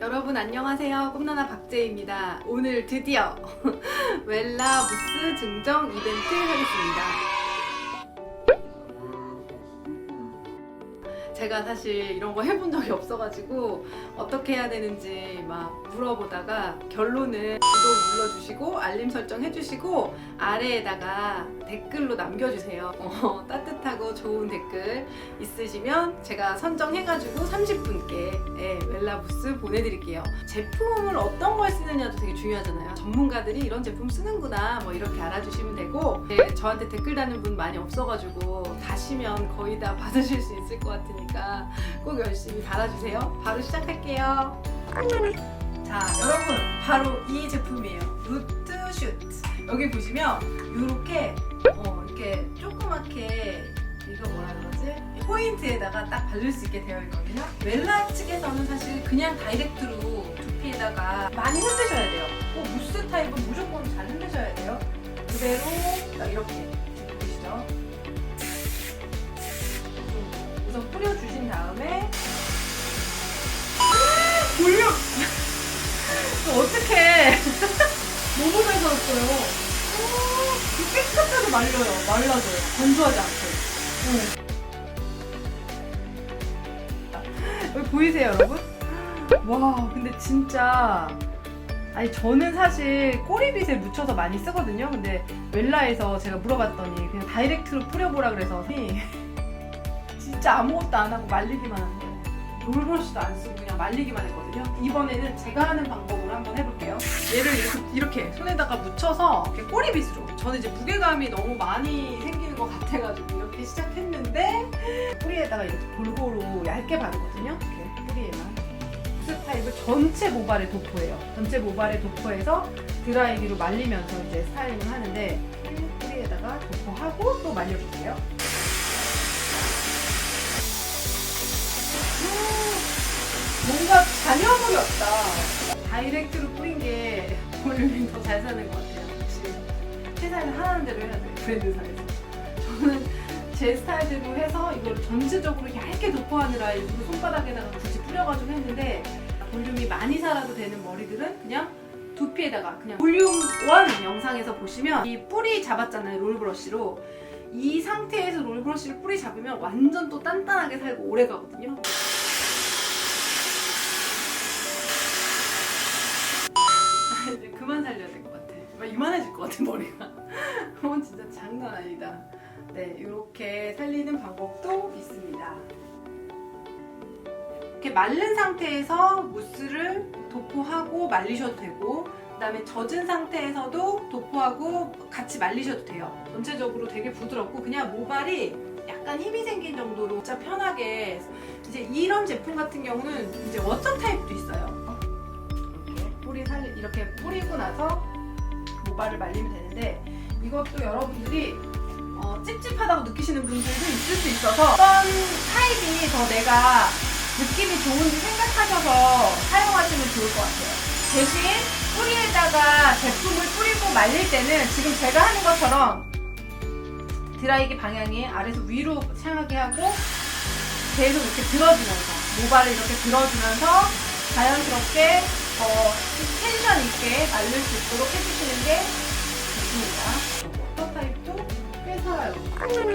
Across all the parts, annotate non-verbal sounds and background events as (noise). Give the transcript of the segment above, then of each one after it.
여러분 안녕하세요. 꿈나나 박재입니다. 오늘 드디어 (laughs) 웰라 부스 증정 이벤트 하겠습니다. 제가 사실 이런 거 해본 적이 없어가지고 어떻게 해야 되는지 막 물어보다가 결론은 구독 눌러주시고 알림 설정 해주시고 아래에다가 댓글로 남겨주세요. 어, 따뜻하고 좋은 댓글 있으시면 제가 선정해가지고 30분께 예, 웰라부스 보내드릴게요. 제품을 어떤 걸 쓰느냐도 되게 중요하잖아요. 전문가들이 이런 제품 쓰는구나 뭐 이렇게 알아주시면 되고 예, 저한테 댓글 다는 분 많이 없어가지고 다시면 거의 다 받으실 수 있을 것 같으니까 꼭 열심히 달아주세요. 바로 시작할게요. 자 여러분 바로 이 제품이에요. 루트 슈트 여기 보시면 이렇게 어, 이렇게 조그맣게 이거 뭐라 그러지? 포인트에다가 딱 바를 수 있게 되어 있거든요. 웰라 측에서는 사실 그냥 다이렉트로 두피에다가 많이 흔드셔야 돼요. 꼭 무스 타입은 무조건 잘 흔드셔야 돼요. 그대로 딱 이렇게 깨끗하게 말려요. 말라져요. 건조하지 않게. 응. 보이세요, 여러분? 와, 근데 진짜. 아니, 저는 사실 꼬리빗을 묻혀서 많이 쓰거든요. 근데 웰라에서 제가 물어봤더니 그냥 다이렉트로 뿌려보라 그래서 (laughs) 진짜 아무것도 안 하고 말리기만 한거 롤브러쉬도 안 쓰고 그냥 말리기만 했거든요. 이번에는 제가 하는 방법으로 한번 해볼게요. 얘를 이렇게, 이렇게 손에다가 묻혀서 이렇게 꼬리빗으로. 저는 이제 무게감이 너무 많이 생기는 것 같아가지고 이렇게 시작했는데 뿌리에다가 이렇게 골고루 얇게 바르거든요. 이렇게 뿌리에만. 무스 타입을 전체 모발에 도포해요. 전체 모발에 도포해서 드라이기로 말리면서 이제 스타일링을 하는데 뿌리에다가 도포하고 또 말려줄게요. 없다. 다이렉트로 뿌린 게 볼륨이 더 잘 사는 것 같아요. 역시 회사에서 하라는 대로 해야 돼. 브랜드사에서. 저는 제 스타일대로 해서 이걸 전체적으로 얇게 도포하느라 일부러 손바닥에다가 굳이 뿌려가지고 했는데 볼륨이 많이 살아도 되는 머리들은 그냥 두피에다가 그냥 볼륨 원 영상에서 보시면 이 뿌리 잡았잖아요 롤브러쉬로 이 상태에서 롤브러쉬를 뿌리 잡으면 완전 또 단단하게 살고 오래 가거든요 이제 그만 살려야 될 것 같아. 막 이만해질 것 같아 머리가. (laughs) 어 진짜 장난 아니다. 네, 이렇게 살리는 방법도 있습니다. 이렇게 마른 상태에서 무스를 도포하고 말리셔도 되고 그다음에 젖은 상태에서도 도포하고 같이 말리셔도 돼요. 전체적으로 되게 부드럽고 그냥 모발이 약간 힘이 생긴 정도로 진짜 편하게 이제 이런 제품 같은 경우는 이제 워터 타입도 있어요. 뿌리 살리 이렇게 뿌리고 나서 모발을 말리면 되는데 이것도 여러분들이 어, 찝찝하다고 느끼시는 분들도 있을 수 있어서 어떤 타입이 더 내가 느낌이 좋은지 생각하셔서 사용하시면 좋을 것 같아요. 대신 뿌리에다가 제품을 뿌리고 말릴 때는 지금 제가 하는 것처럼 드라이기 방향이 아래에서 위로 향하게 하고 계속 이렇게 들어주면서 모발을 이렇게 들어주면서 자연스럽게 더 텐션 있게 말릴 수 있도록 해주시는 게 좋습니다. 워터 타입도 꽤 살아요.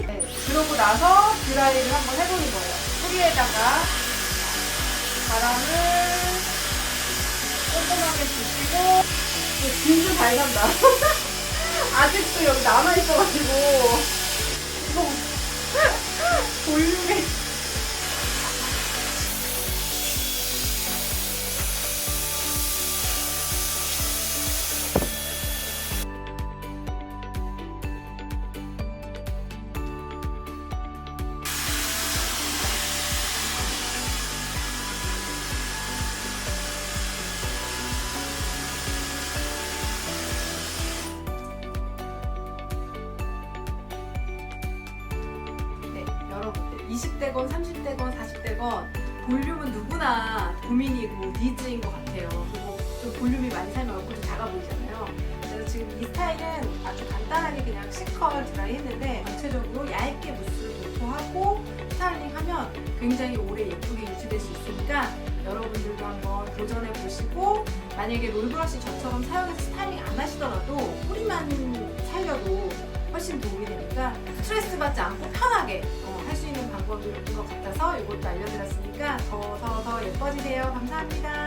네, 그러고 나서 드라이를 한번 해보는 거예요. 뿌리에다가 바람을 꼼꼼하게 주시고 진짜 잘 간다. 아직도 여기 남아있어가지고 (laughs) 볼륨이 20대건 30대건 40대건 볼륨은 누구나 고민이고 니즈인 것 같아요. 그리고 좀 볼륨이 많이 살면 얼굴도 작아 보이잖아요. 그래서 지금 이 스타일은 아주 간단하게 그냥 C컬 드라이 했는데 전체적으로 얇게 무스를 도포하고 스타일링 하면 굉장히 오래 예쁘게 유지될 수 있으니까 여러분들도 한번 도전해 보시고 만약에 롤브러쉬 저처럼 사용해서 스타일링 안 하시더라도 뿌리만 살려도 훨씬 도움이 되니까 스트레스 받지 않고 편하게 할 수 있는 방법인 것 같아서 이것도 알려드렸으니까 더 더 더 예뻐지세요. 감사합니다.